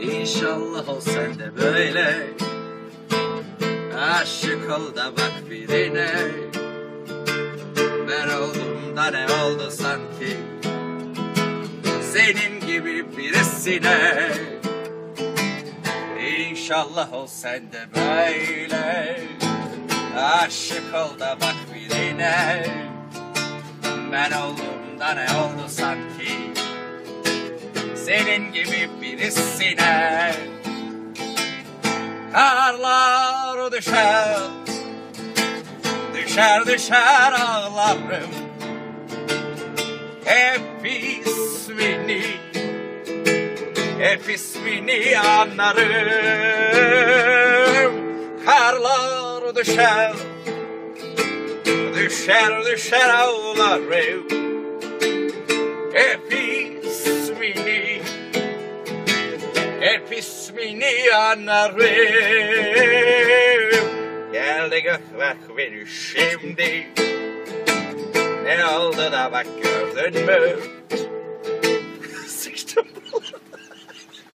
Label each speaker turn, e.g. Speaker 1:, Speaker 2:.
Speaker 1: İnşallah ol sen de böyle. Aşık ol da bak birine. Ben oldum da ne oldu sanki? Senin gibi birisine. İnşallah ol sen de böyle. Aşık ol da bak birine. Ben oldum da ne oldu sanki Senin gibi birisine. Karlar düşer Düşer düşer ağlarım. Hep ismini Hep ismini anlarım. Karlar düşer Düşer düşer ağlarım Hep ismini anlarım Geldi gökbek beni şimdi. Ne oldu da bak gördün mü